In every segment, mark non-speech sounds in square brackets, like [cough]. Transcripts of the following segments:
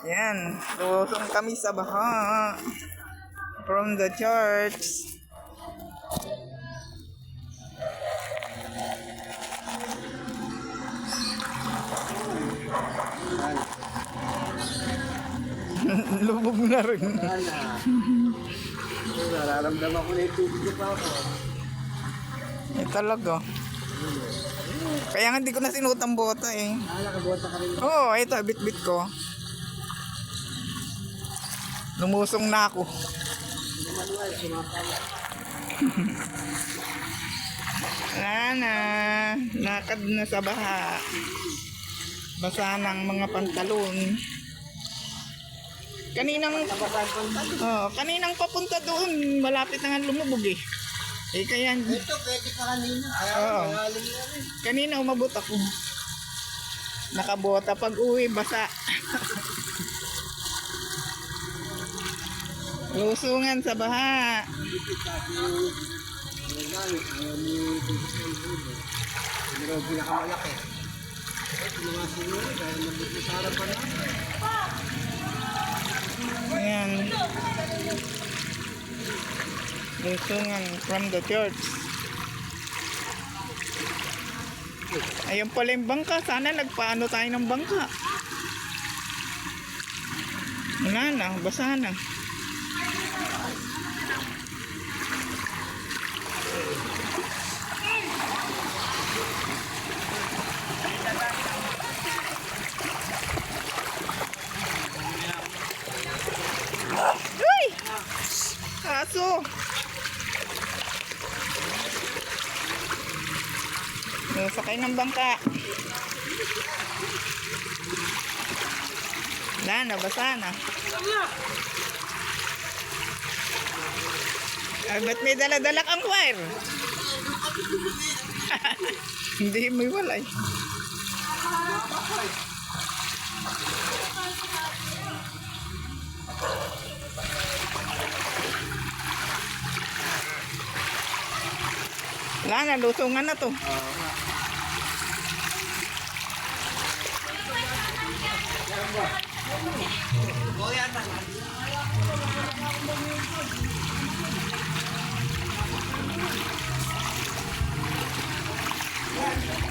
Yan, lusong kami sa baha. From the church. [laughs] Lubog na rin. Nararamdaman ko na yung tubig ko pa ako. Eh, talaga. Kaya nga hindi ko na sinutang bota eh. Ah, nakabota ka rin. Oo, oh, ito, bit-bit ko. Lumusong na ako. Wala na. Lakad na sa baha. Basa ng mga pantalon. Kaninang, oh, kaninang papunta doon, malapit na nga lumubog eh. Eh kaya, Ito, pwede pa kanina. Na rin. kanina umabot ako. Nakabota pag uwi, basa. Lusungan sa baha. Dito kasi, normal, ayaw ni Tito sa ibudo. Pero pinakamalaki. Eh, mga sinuri, dahil mabuti sa harapan natin. Ayan. Lusungan from the church. Ayun pala yung bangka. Sana nagpaano tayo ng bangka. Wala na. Basa na. Uy! Aso! Sakay ng bangka. Wala na, basa na. Ay, ba't may dala-dala kang wire? [laughs] Hindi, may walay. Wala na, lusungan na to.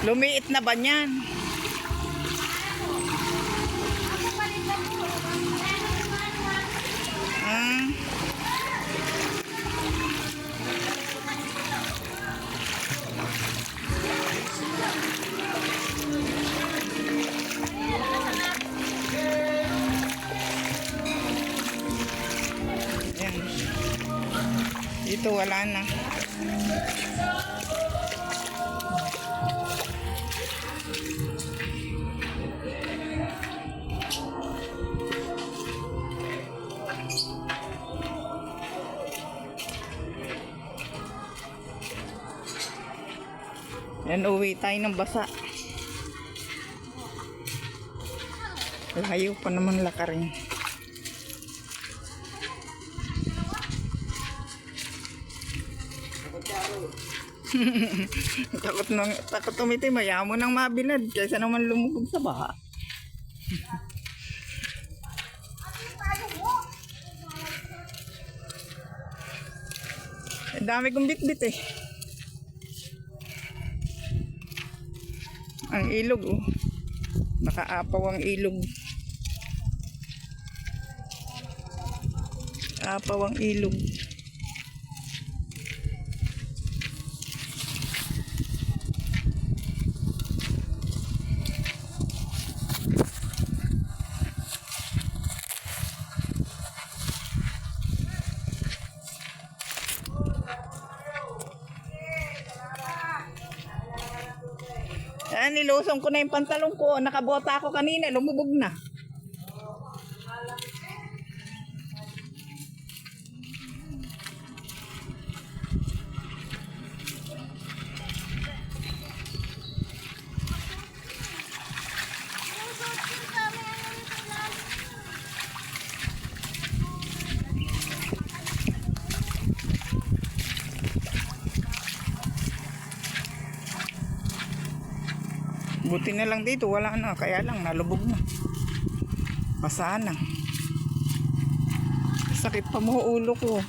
Lumiit na ba niyan? Hmm. Yan. Dito wala na. Yan, uwi tayo ng basa. Layo pa naman lakarin. [laughs] takot nang takot tumiti mayamo nang mabilad kaysa naman lumubog sa baha. [laughs] Ang dami kong bitbit eh. Ang ilog oh. Nakaapaw ang ilog. Apaw ang ilog. Ayan, nilusong ko na yung pantalong ko. Nakabota ako kanina, lumubog na. buti na lang dito wala na. Kaya lang nalubog na. Basahan na. Sakit pa mo ulo ko.